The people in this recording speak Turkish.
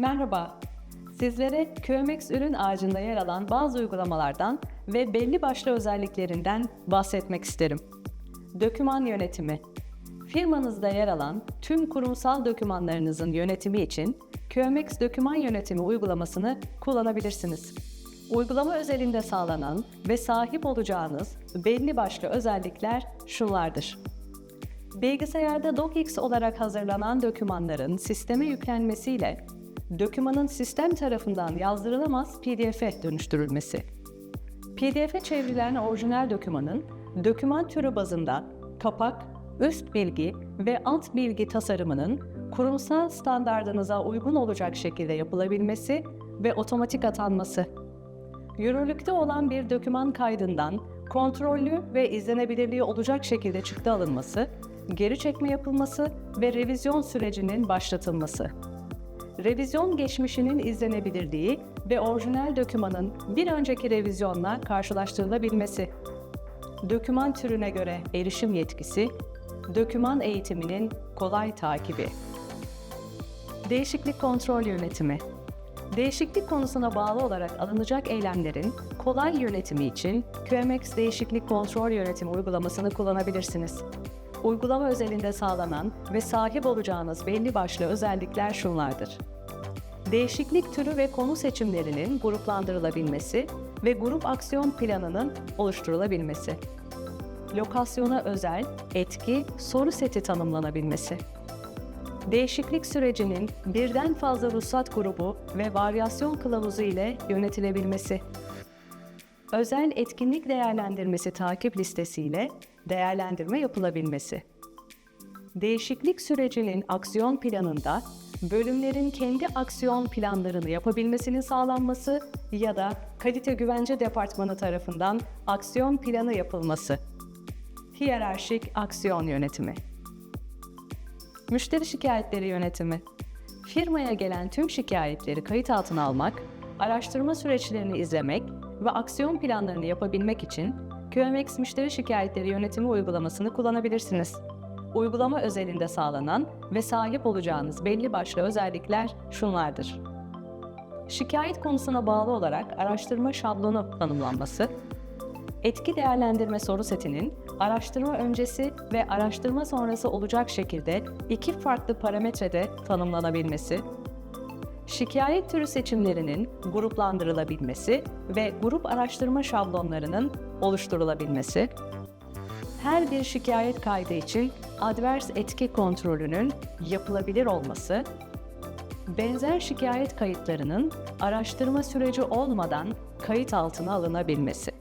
Merhaba. Sizlere QMX ürün ağacında yer alan bazı uygulamalardan ve belli başlı özelliklerinden bahsetmek isterim. Döküman yönetimi. Firmanızda yer alan tüm kurumsal dokümanlarınızın yönetimi için QMX Döküman Yönetimi uygulamasını kullanabilirsiniz. Uygulama özelinde sağlanan ve sahip olacağınız belli başlı özellikler şunlardır. Bilgisayarda docx olarak hazırlanan dokümanların sisteme yüklenmesiyle dokümanın sistem tarafından yazdırılamaz PDF'e dönüştürülmesi. PDF'e çevrilen orijinal dokümanın doküman türü bazında kapak, üst bilgi ve alt bilgi tasarımının kurumsal standardınıza uygun olacak şekilde yapılabilmesi ve otomatik atanması. Yürürlükte olan bir doküman kaydından kontrollü ve izlenebilirliği olacak şekilde çıktı alınması, geri çekme yapılması ve revizyon sürecinin başlatılması. Revizyon geçmişinin izlenebilirliği ve orijinal dokümanın bir önceki revizyonla karşılaştırılabilmesi. Doküman türüne göre erişim yetkisi, doküman eğitiminin kolay takibi. Değişiklik kontrol yönetimi. Değişiklik konusuna bağlı olarak alınacak eylemlerin kolay yönetimi için QMX Değişiklik Kontrol Yönetimi uygulamasını kullanabilirsiniz. Uygulama özelinde sağlanan ve sahip olacağınız belli başlı özellikler şunlardır. Değişiklik türü ve konu seçimlerinin gruplandırılabilmesi ve grup aksiyon planının oluşturulabilmesi. Lokasyona özel, etki, soru seti tanımlanabilmesi değişiklik sürecinin birden fazla ruhsat grubu ve varyasyon kılavuzu ile yönetilebilmesi. Özel etkinlik değerlendirmesi takip listesiyle değerlendirme yapılabilmesi. Değişiklik sürecinin aksiyon planında bölümlerin kendi aksiyon planlarını yapabilmesinin sağlanması ya da kalite güvence departmanı tarafından aksiyon planı yapılması. Hiyerarşik aksiyon yönetimi. Müşteri şikayetleri yönetimi. Firmaya gelen tüm şikayetleri kayıt altına almak, araştırma süreçlerini izlemek ve aksiyon planlarını yapabilmek için QMX Müşteri Şikayetleri Yönetimi uygulamasını kullanabilirsiniz. Uygulama özelinde sağlanan ve sahip olacağınız belli başlı özellikler şunlardır. Şikayet konusuna bağlı olarak araştırma şablonu tanımlanması, etki değerlendirme soru setinin araştırma öncesi ve araştırma sonrası olacak şekilde iki farklı parametrede tanımlanabilmesi, şikayet türü seçimlerinin gruplandırılabilmesi ve grup araştırma şablonlarının oluşturulabilmesi, her bir şikayet kaydı için advers etki kontrolünün yapılabilir olması, benzer şikayet kayıtlarının araştırma süreci olmadan kayıt altına alınabilmesi.